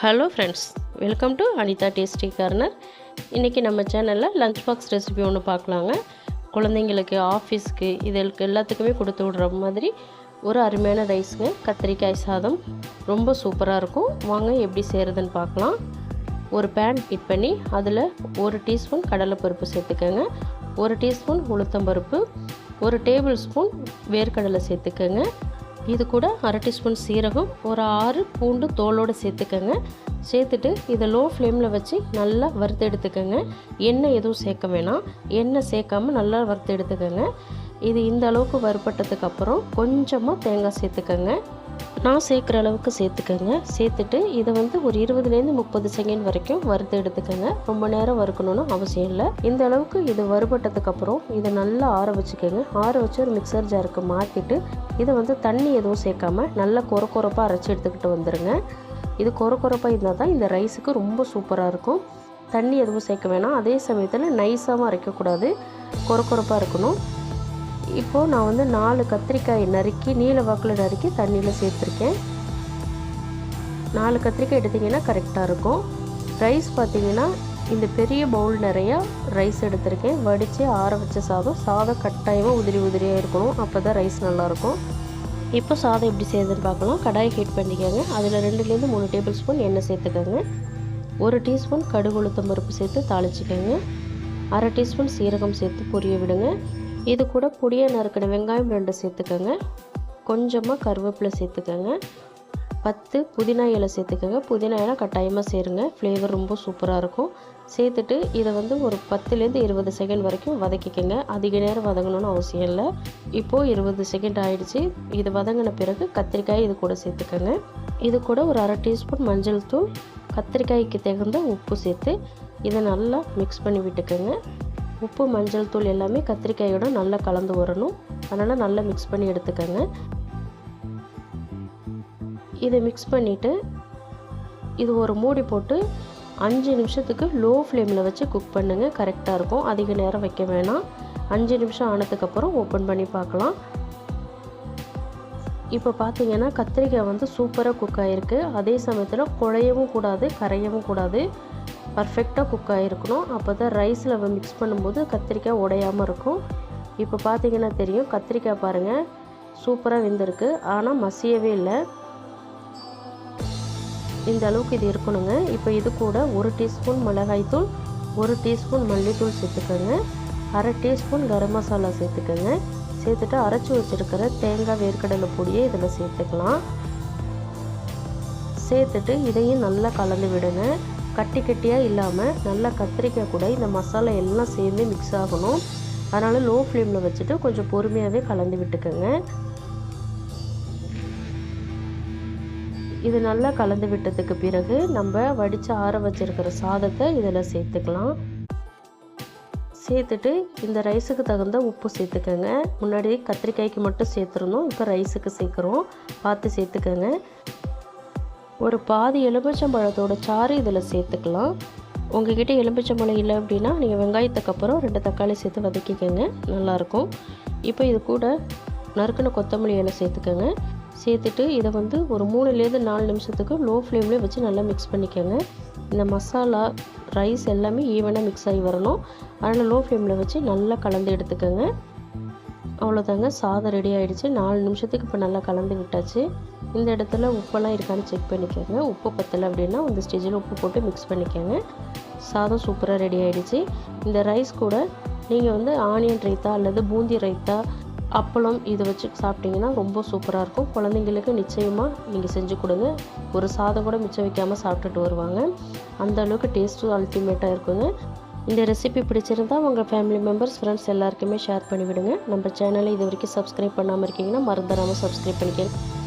Hello friends welcome to Anitha tasty corner இன்றைக்கி நம்ம சேனலில் லஞ்ச் பாக்ஸ் ரெசிபி ஒன்று பார்க்கலாங்க. குழந்தைங்களுக்கு ஆஃபீஸ்க்கு இதற்கு எல்லாத்துக்குமே கொடுத்து விடுற மாதிரி ஒரு அருமையான ரைஸுங்க கத்திரிக்காய் சாதம். ரொம்ப சூப்பராக இருக்கும். வாங்க எப்படி செய்கிறதுன்னு பார்க்கலாம். ஒரு பேன் ஹீட் பண்ணி அதில் ஒரு டீஸ்பூன் கடலைப்பருப்பு சேர்த்துக்கோங்க. ஒரு டீஸ்பூன் உளுத்தம்பருப்பு. ஒரு டேபிள் ஸ்பூன் வேர்க்கடலை சேர்த்துக்கோங்க. இது கூட அரை டீஸ்பூன் சீரகம் ஒரு ஆறு பூண்டு தோலோடு சேர்த்துக்கோங்க. சேர்த்துட்டு இதை லோ ஃப்ளேமில் வச்சு நல்லா வறுத்து எடுத்துக்கோங்க. எண்ணெய் எதுவும் சேர்க்க வேணாம். எண்ணெய் சேர்க்காம நல்லா வறுத்து எடுத்துக்கோங்க. இது இந்த அளவுக்கு வறுபட்டதுக்கப்புறம் கொஞ்சமாக தேங்காய் சேர்த்துக்கோங்க. நான் சேர்க்குற அளவுக்கு சேர்த்துக்கோங்க. சேர்த்துட்டு இதை வந்து ஒரு இருபதுலேருந்து முப்பது செகண்ட் வரைக்கும் வறுத்து எடுத்துக்கோங்க. ரொம்ப நேரம் வறுக்கணும்னு அவசியம் இல்லை. இந்த அளவுக்கு இது வறுபட்டதுக்கப்புறம் இதை நல்லா ஆற வச்சுக்கோங்க. ஆற வச்சு ஒரு மிக்சர் ஜாருக்கு மாற்றிட்டு இதை வந்து தண்ணி எதுவும் சேர்க்காம நல்லா கொர கொரப்பாக அரைச்சி எடுத்துக்கிட்டு வந்துடுங்க இது கொர கொரப்பாக இருந்தால் தான் இந்த ரைஸுக்கு ரொம்ப சூப்பராக இருக்கும். தண்ணி எதுவும் சேர்க்க வேணாம். அதே சமயத்தில் நைஸாகவும் அரைக்கக்கூடாது. கொர கொரப்பாக இருக்கணும். இப்போது நான் வந்து நாலு கத்திரிக்காய் நறுக்கி நீல வாக்கில் நறுக்கி தண்ணியில் சேர்த்துருக்கேன். நாலு கத்திரிக்காய் எடுத்திங்கன்னா கரெக்டாக இருக்கும். ரைஸ் பார்த்திங்கன்னா இந்த பெரிய பவுல் நிறையா ரைஸ் எடுத்திருக்கேன். வடித்து ஆற வச்ச சாதம் சாதம் கட்டாயமாக உதிரி உதிரியாக இருக்கணும். அப்போ தான் ரைஸ் நல்லாயிருக்கும் இப்போ சாதம் எப்படி செய்யுதுன்னு பார்க்கலாம். கடாயை ஹீட் பண்ணிக்கோங்க. அதில் ரெண்டுலேருந்து மூணு டேபிள் ஸ்பூன் எண்ணெய் சேர்த்துக்கோங்க. ஒரு டீஸ்பூன் கடுகு உளுத்தம் பருப்பு சேர்த்து தாளிச்சிக்கோங்க. அரை டீஸ்பூன் சீரகம் சேர்த்து பொரிய விடுங்க. இது கூட பொடியை நறுக்கின வெங்காயம் ரெண்டு சேர்த்துக்கோங்க. கொஞ்சமாக கருவேப்பிலை சேர்த்துக்கோங்க. பத்து புதினா இலை சேர்த்துக்கோங்க. புதினா இலை கட்டாயமாக சேருங்க. ஃப்ளேவர் ரொம்ப சூப்பராக இருக்கும். சேர்த்துட்டு இதை வந்து ஒரு பத்துலேருந்து இருபது செகண்ட் வரைக்கும் வதக்கிக்கோங்க. அதிக நேரம் வதங்கணும்னு அவசியம் இல்லை. இப்போது இருபது செகண்ட் ஆகிடுச்சு இது வதங்கின பிறகு கத்திரிக்காய் இது கூட சேர்த்துக்கோங்க. இது கூட ஒரு அரை டீஸ்பூன் மஞ்சள் தூள் கத்திரிக்காய்க்கு தகுந்த உப்பு சேர்த்து இதை நல்லா மிக்ஸ் பண்ணி விட்டுக்கோங்க. உப்பு மஞ்சள் தூள் எல்லாமே கத்திரிக்காயோட நல்லா கலந்து வரணும். அதனால் நல்லா மிக்ஸ் பண்ணி எடுத்துக்கோங்க. இதை மிக்ஸ் பண்ணிவிட்டு இது ஒரு மூடி போட்டு அஞ்சு நிமிஷத்துக்கு லோ ஃப்ளேமில் வச்சு குக் பண்ணுங்கள் கரெக்டாக இருக்கும். அதிக நேரம் வைக்க வேணாம். அஞ்சு நிமிஷம் ஆனதுக்கப்புறம் ஓப்பன் பண்ணி பார்க்கலாம். இப்போ பார்த்தீங்கன்னா கத்திரிக்காய் வந்து சூப்பராக குக் ஆகிருக்கு அதே சமயத்தில் குழையவும் கூடாது கரையவும் கூடாது. பர்ஃபெக்டாக குக் ஆகிருக்கணும் அப்போ தான் ரைஸில் மிக்ஸ் பண்ணும்போது கத்திரிக்காய் உடையாமல் இருக்கும். இப்போ பார்த்தீங்கன்னா தெரியும். கத்திரிக்காய் பாருங்கள் சூப்பராக வெந்திருக்கு. ஆனால் மசியவே இல்லை. இந்த அளவுக்கு இது இருக்கணுங்க. இப்போ இது கூட ஒரு டீஸ்பூன் மிளகாய்த்தூள் ஒரு டீஸ்பூன் மல்லித்தூள் சேர்த்துக்கோங்க. அரை டீஸ்பூன் கரம் மசாலா சேர்த்துக்கோங்க. சேர்த்துட்டு அரைச்சி வச்சுருக்கிற தேங்காய் வேர்க்கடலை பொடியை இதில் சேர்த்துக்கலாம். சேர்த்துட்டு இதையும் நல்லா கலந்து விடுங்க. கட்டி கட்டியாக இல்லாமல் நல்லா கத்திரிக்காய் கூட இந்த மசாலா எல்லாம் சேர்ந்து மிக்ஸ் ஆகணும். அதனால் லோ ஃப்ளேமில் வச்சுட்டு கொஞ்சம் பொறுமையாகவே கலந்து விட்டுக்கோங்க. இது நல்லா கலந்து விட்டதுக்கு பிறகு நம்ம வடித்து ஆற வச்சுருக்கிற சாதத்தை இதில் சேர்த்துக்கலாம். சேர்த்துட்டு இந்த ரைஸுக்கு தகுந்த உப்பு சேர்த்துக்கோங்க. முன்னாடி கத்திரிக்காய்க்கு மட்டும் சேர்த்துருந்தோம் இப்போ ரைஸுக்கு சேர்க்குறோம். பார்த்து சேர்த்துக்கோங்க. ஒரு பாதி எலுமிச்சம்பழத்தோட சாறு இதில் சேர்த்துக்கலாம். உங்ககிட்ட எலுமிச்சம்பழம் இல்லை அப்படின்னா நீங்கள் வெங்காயத்துக்கு அப்புறம் ரெண்டு தக்காளி சேர்த்து வதக்கிக்கோங்க. நல்லாயிருக்கும். இப்போ இது கூட நறுக்கின கொத்தமல்லி இலை சேர்த்துக்கோங்க. சேர்த்துட்டு இதை வந்து ஒரு மூணுலேருந்து நாலு நிமிஷத்துக்கு லோ ஃப்ளேம்லேயே வச்சு நல்லா மிக்ஸ் பண்ணிக்கோங்க. இந்த மசாலா ரைஸ் எல்லாமே ஈவனாக மிக்ஸ் ஆகி வரணும். அதனால் லோ ஃப்ளேமில் வச்சு நல்லா கலந்து எடுத்துக்கோங்க. அவ்வளோதாங்க. சாதம் ரெடி ஆகிடுச்சு நாலு நிமிஷத்துக்கு இப்போ நல்லா கலந்து விட்டாச்சு. இந்த இடத்துல உப்பெல்லாம் இருக்கான்னு செக் பண்ணிக்கோங்க. உப்பு பத்தலை அப்படின்னா இந்த ஸ்டேஜில் உப்பு போட்டு மிக்ஸ் பண்ணிக்கோங்க. சாதம் சூப்பராக ரெடி ஆகிடுச்சு இந்த ரைஸ் கூட நீங்கள் வந்து ஆனியன் ரைத்தா அல்லது பூந்தி ரைத்தா அப்பளம் இதை வச்சு சாப்பிட்டிங்கன்னா ரொம்ப சூப்பராக இருக்கும். குழந்தைங்களுக்கு நிச்சயமாக நீங்கள் செஞ்சு கொடுங்க. ஒரு சாதம் கூட மிச்சம் வைக்காமல் சாப்பிட்டுட்டு வருவாங்க. அந்த அளவுக்கு டேஸ்ட்டும் அல்டிமேட்டாக இருக்குங்க. இந்த ரெசிபி பிடிச்சிருந்தா உங்கள் ஃபேமிலி மெம்பர்ஸ் ஃப்ரெண்ட்ஸ் எல்லாருக்குமே ஷேர் பண்ணிவிடுங்க. நம்ம சேனலை இது வரைக்கும் சப்ஸ்கிரைப் பண்ணாமல் இருக்கீங்கன்னா மறந்துடாமல் சப்ஸ்கிரைப் பண்ணிக்கங்க.